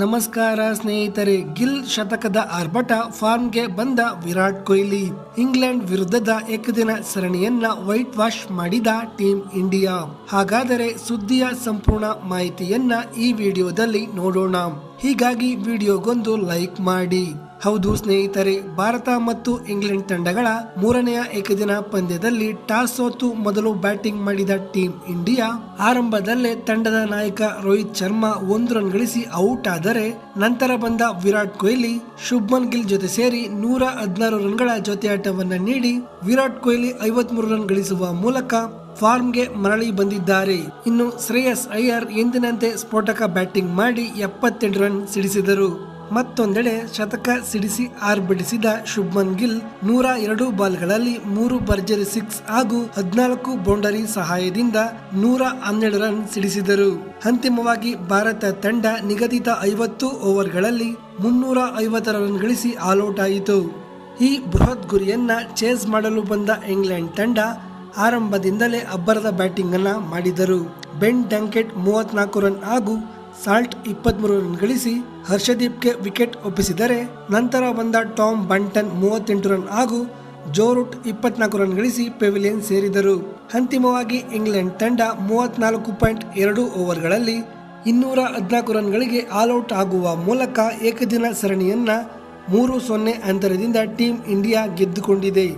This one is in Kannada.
ನಮಸ್ಕಾರ ಸ್ನೇಹಿತರೆ, ಗಿಲ್ ಶತಕದ ಆರ್ಭಟ ಫಾರ್ಮ್ಗೆ ಬಂದ ವಿರಾಟ್ ಕೊಹ್ಲಿ. ಇಂಗ್ಲೆಂಡ್ ವಿರುದ್ಧದ ಏಕದಿನ ಸರಣಿಯನ್ನ ವೈಟ್ ವಾಶ್ ಮಾಡಿದ ಟೀಮ್ ಇಂಡಿಯಾ. ಹಾಗಾದರೆ ಸುದ್ದಿಯ ಸಂಪೂರ್ಣ ಮಾಹಿತಿಯನ್ನ ಈ ವಿಡಿಯೋದಲ್ಲಿ ನೋಡೋಣ. ಹೀಗಾಗಿ ವಿಡಿಯೋಗೊಂದು ಲೈಕ್ ಮಾಡಿ. ಹೌದು ಸ್ನೇಹಿತರೆ, ಭಾರತ ಮತ್ತು ಇಂಗ್ಲೆಂಡ್ ತಂಡಗಳ ಮೂರನೆಯ ಏಕದಿನ ಪಂದ್ಯದಲ್ಲಿ ಟಾಸ್ ಸೋತು ಮೊದಲು ಬ್ಯಾಟಿಂಗ್ ಮಾಡಿದ ಟೀಮ್ ಇಂಡಿಯಾ. ಆರಂಭದಲ್ಲೇ ತಂಡದ ನಾಯಕ ರೋಹಿತ್ ಶರ್ಮಾ ಒಂದು ರನ್ ಗಳಿಸಿ ಔಟ್ ಆದರೆ ನಂತರ ಬಂದ ವಿರಾಟ್ ಕೊಹ್ಲಿ, ಶುಭ್ಮನ್ ಗಿಲ್ ಜೊತೆ ಸೇರಿ ನೂರ ಹದಿನಾರು ರನ್ಗಳ ಜೊತೆಯಾಟವನ್ನ ನೀಡಿ ವಿರಾಟ್ ಕೊಹ್ಲಿ ಐವತ್ಮೂರು ರನ್ ಗಳಿಸುವ ಮೂಲಕ ಫಾರ್ಮ್ಗೆ ಮರಳಿ ಬಂದಿದ್ದಾರೆ. ಇನ್ನು ಶ್ರೇಯಸ್ ಅಯ್ಯರ್ ಎಂದಿನಂತೆ ಸ್ಫೋಟಕ ಬ್ಯಾಟಿಂಗ್ ಮಾಡಿ ಎಪ್ಪತ್ತೆಂಟು ರನ್ ಸಿಡಿಸಿದರು. ಮತ್ತೊಂದೆಡೆ ಶತಕ ಸಿಡಿಸಿ ಆರ್ಭಟಿಸಿದ ಶುಭ್ಮನ್ ಗಿಲ್ ನೂರ ಎರಡು ಬಾಲ್ಗಳಲ್ಲಿ ಮೂರು ಭರ್ಜರಿ ಸಿಕ್ಸ್ ಹಾಗೂ ಹದಿನಾಲ್ಕು ಬೌಂಡರಿ ಸಹಾಯದಿಂದ ನೂರ ಹನ್ನೆರಡು ರನ್ ಸಿಡಿಸಿದರು. ಅಂತಿಮವಾಗಿ ಭಾರತ ತಂಡ ನಿಗದಿತ ಐವತ್ತು ಓವರ್ಗಳಲ್ಲಿ ಮುನ್ನೂರ ಐವತ್ತರ ರನ್ ಗಳಿಸಿ ಆಲ್ಔಟ್ ಆಯಿತು. ಈ ಬೃಹತ್ ಗುರಿಯನ್ನ ಚೇಸ್ ಮಾಡಲು ಬಂದ ಇಂಗ್ಲೆಂಡ್ ತಂಡ ಆರಂಭದಿಂದಲೇ ಅಬ್ಬರದ ಬ್ಯಾಟಿಂಗ್ ಅನ್ನ ಮಾಡಿದರು. ಬೆನ್ ಡ್ಯಾಂಕೆಟ್ ಮೂವತ್ನಾಲ್ಕು ರನ್ ಹಾಗೂ ಸಾಲ್ಟ್ ಇಪ್ಪತ್ಮೂರು ರನ್ ಗಳಿಸಿ ಹರ್ಷದೀಪ್ಗೆ ವಿಕೆಟ್ ಒಪ್ಪಿಸಿದರೆ ನಂತರ ಬಂದ ಟಾಮ್ ಬಂಟನ್ ಮೂವತ್ತೆಂಟು ರನ್ ಹಾಗೂ ಜೋರುಟ್ ಇಪ್ಪತ್ನಾಲ್ಕು ರನ್ ಗಳಿಸಿ ಪೆವಿಲಿಯನ್ ಸೇರಿದರು. ಅಂತಿಮವಾಗಿ ಇಂಗ್ಲೆಂಡ್ ತಂಡ ಮೂವತ್ನಾಲ್ಕು ಪಾಯಿಂಟ್ ಎರಡು ಓವರ್ಗಳಲ್ಲಿ ಇನ್ನೂರ ಹದಿನಾಲ್ಕು ರನ್ಗಳಿಗೆ ಆಲ್ಔಟ್ ಆಗುವ ಮೂಲಕ ಏಕದಿನ ಸರಣಿಯನ್ನ ಮೂರು ಸೊನ್ನೆ ಅಂತರದಿಂದ ಟೀಂ ಇಂಡಿಯಾ ಗೆದ್ದುಕೊಂಡಿದೆ.